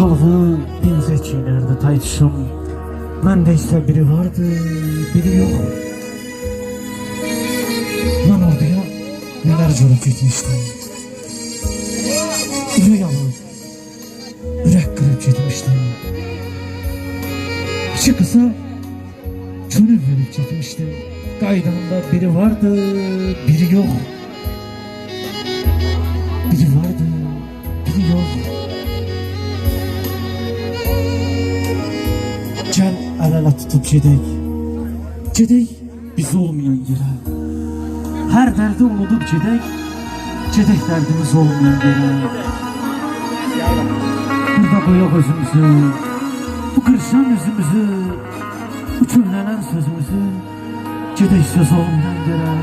Çalğı benzer çiğnerdi taytışım. Mende ise biri vardı, biri yok. Ben orduya neler görüp gitmiştim. Yürek alıp, yürek kırıp gitmiştim. İki kısa çölü verip gitmiştim. Qaydamda biri vardı, biri yok. Biri vardı, biri yok. El ele tutup gedək. Gedək biz olmayan yerə. Hər dərdi unudub gedək. Gedək dərdimiz olmayan yerə. Burada qoyaq özümüzü. Bu qırışan üzümüzü. Bu köhnələn sözümüzü. Gedək söz olmayan yerə.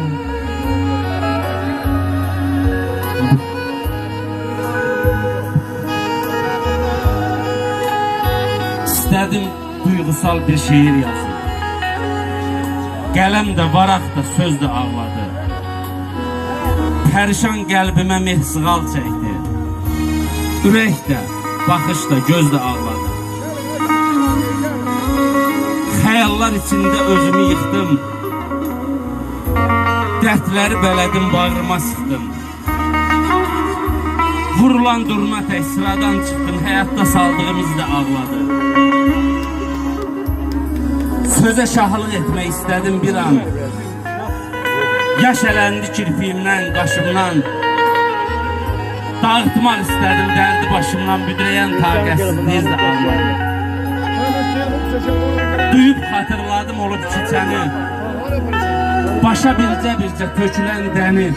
İstədim duygusal bir şiir yazım. Qələm də, varaq da, söz də ağladı. Pərişan qəlbimə mehsıqal çəkdi. Ürək də, baxış da, göz də ağladı. Xəyallar içində özümü yıxdım. Dərdləri bələdim, bağrıma sıxdım. Vurulan durma tək sıradan çıxdım, həyatda saldığımız da ağladı. Sözə şahlıq etmək istədim bir an. Yaş ələndi kirpiyimdən, qaşımdan. Dağıtmaq istədim dərdi başımdan büdrəyən taqətsizliyiz də ağladı. Duyub xatırladım olub keçəni. Başa bircə bircə tökülən dəni.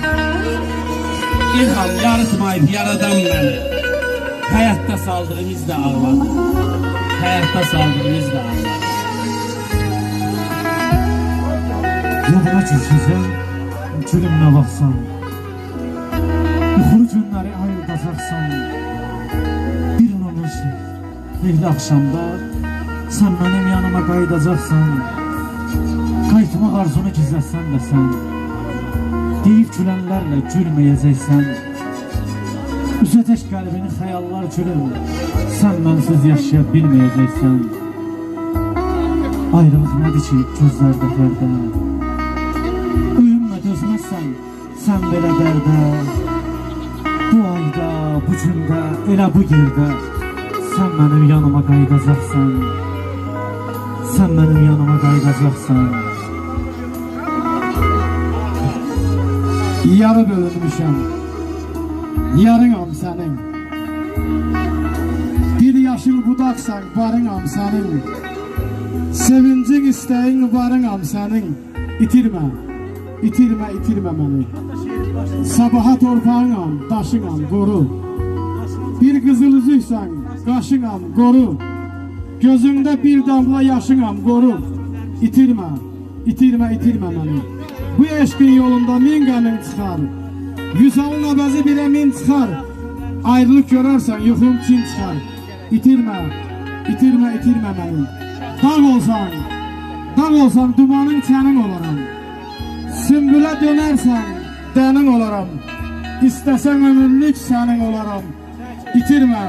İlham yaratmayıb yaradan məni. Həyatda saldığımız da ağladı. Həyatda saldığımız da ağladı. Yadına çəkəcəm, gülüm nə vaxtsan. Yuxulu günləri ayırdacaqsan. Bir an olmuş, leyli axşamda sən mənim yanıma qayıdacaqsan. Qayıtmaq arzunu gizləsən də sən. Deyib gülənlərlə gülməyəcəksən. Üzəcək qəlbini xəyallar gülüm. Sən mənsiz yaşaya bilməyəcəksən. Ayrılıq nədir ki gözlərdə pərdə? Belə dərdə Bu ayda, bu gündə, elə bu yerdə Sən mənim yanıma qayıdacaqsan Sən mənim yanıma qayıdacaqsan. Yarı bölünmüşəm. Yarınam sənin. Bir yaşıl budaqsan barınam sənin. Sevincin istəyin varınam sənin. İtirmə, itirmə, itirmə məni Sabaha torpağınam, daşınam, qoru Bir qızıl üzüksən, qaşınam, qoru Gözündə bir damla yaşınam, qoru İtirmə, itirmə, itirmə məni Bu eşqin yolunda min qəmin çıxar. Vüsalın əbəzi birə min çıxar. Ayrılıq görərsən yuxum çin çıxar. İtirmə, itirmə, itirmə məni Dağ olsan, dağ olsan dumanın sənin olaram. Sümbülə dönərsən, dənin olaram İstəsən ömürlük sənin olaram İtirmə,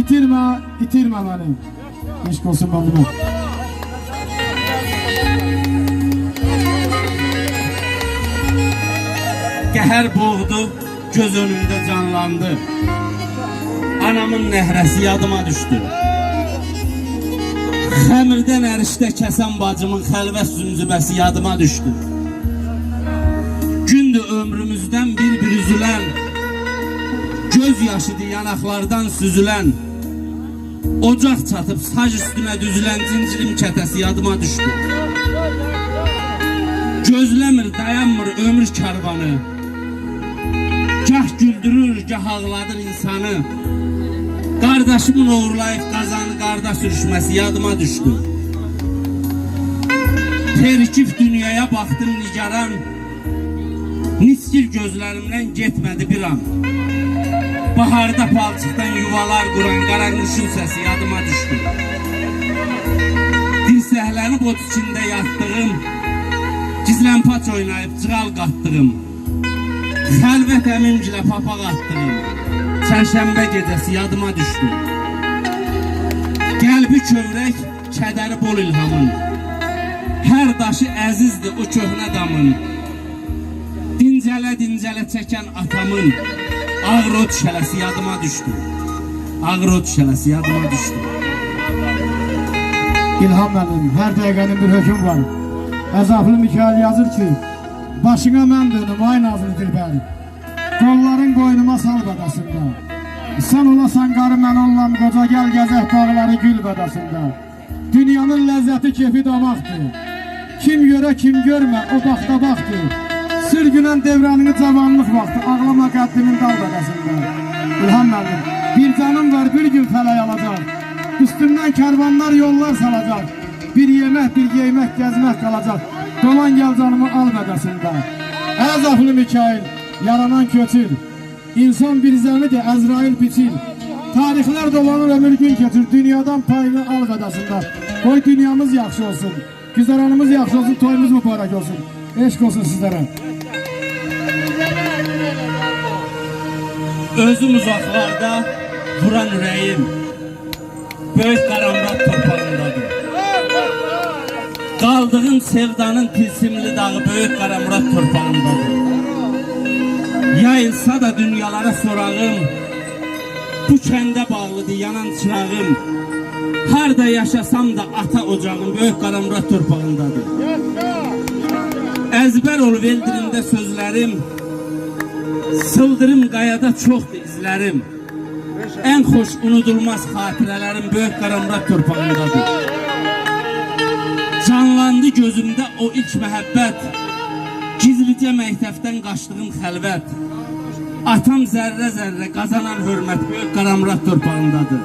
itirmə, itirmə məni Eşq olsun məmnunum Qəhər boğdu, göz önümdə canlandı. Anamın nəhrəsi yadıma düşdü. Xəmirdən ərişdə kəsən bacımın xəlvət zümzübəsi yadıma düşdü. Gündür ömrümüzdən bir-bir üzülən, göz yaşıdı yanaqlardan süzülən, ocaq çatıb sac üstünə düzülən cincirim kətəsi yadıma düşdü. Gözləmir, dayanmır ömür karvanı. Gah güldürür, gah ağladır insanı. Kardeşimin uğurlayıp kazanı qarda sürüşməsi yadıma düşdü. Terkif dünyaya baktım nigaran. Niskil gözlərimdən getmədi bir an. Baharda palçıqdan yuvalar quran qaranquşun səsi yadıma düşdü. Dirsəklənib ot içində yatdığım, gizlənpaç oynayıb cığal qatdığım, xəlvət əmimcilə papaq atdığım, çərşənbə gecəsi yadıma düşdü. kövrək, kədəri bol ilhamın. Hər daşı əzizdir o köhnə damın. Dincələ dincələ çəkən atamın Ağrod şələsi yadıma düşdü. Ağrod şələsi yadıma düşdü. İlham mənim, hər dəqiqənin bir höküm var. Əzaflı Mikail yazır ki, başına mən dönüm ay nazlı dilbər. Qolların qoynuma sal bədasında. Sən olasan qarı mən ollam qoca gəl gəzək bağları gül bədasında. Dünyanın ləzzəti kefi damaqdır. Kim görə kim görmə o baxta baxdır. Sürgünən devranını cavanlıq vaxtı ağlama qəddimin dal bədasında. İlham mənim, bir canım var bir gün fələk alacaq. Üstümdən karvanlar yollar salacaq. Bir yemək bir geymək gəzmək qalacaq. Dolan gəl canımı al bədasında. Əzaflı Mikail, yaranan köçür. İnsan bir zəmidir, Əzrail biçil. Tarixlər dolanır ömür gün keçir. Dünyadan payını al bədasında. Qoy dünyamız yaxşı olsun. Güzaranımız yaxşı olsun, toyumuz mübarək olsun. Eşq olsun sizlərə. Özüm uzaqlarda vuran ürəyim Böyük qaranlıq torpağındadır. Qaldığım sevdanın tilsimli dağı böyük qaramurad torpağındadır. Yayılsa da dünyalara sorağım, bu kəndə bağlıdır yanan çırağım. Harda yaşasam da ata ocağım böyük qaramurad torpağındadır. Əzbər olub eldirimdə sözlərim, Sıldırım qayada çoxdur izlərim. Ən xoş unudulmaz xatirələrim böyük qaramurad torpağındadır. Canlandı gözümdə o ilk məhəbbət. Gizlicə məktəbdən qaçdığım xəlvət. Atam zərrə-zərrə qazanan hörmət böyük qaramurad torpağındadır.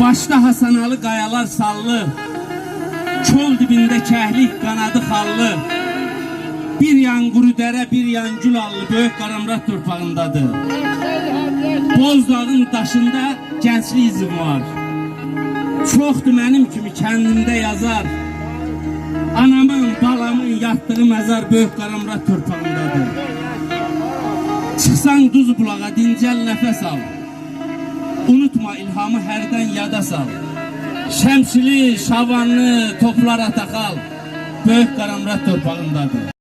Başda Hasanalı qayalar sallı. Çöl dibində kəhlik qanadı xallı. Bir yan quru dərə, bir yan gül allı böyük qaramurad torpağındadır. Bozdağın daşında gənclik izim var. Çoxdur mənim kimi kəndimdə yazar. Anamın, balamın yatdığı məzar böyük qaramurad torpağındadır. Çıxsan duz bulağa dincəl nəfəs al. Unutma ilhamı hərdən yada sal. Şəmsili, şavanlı, toplar ataxal. Böyük qaramurad torpağındadır.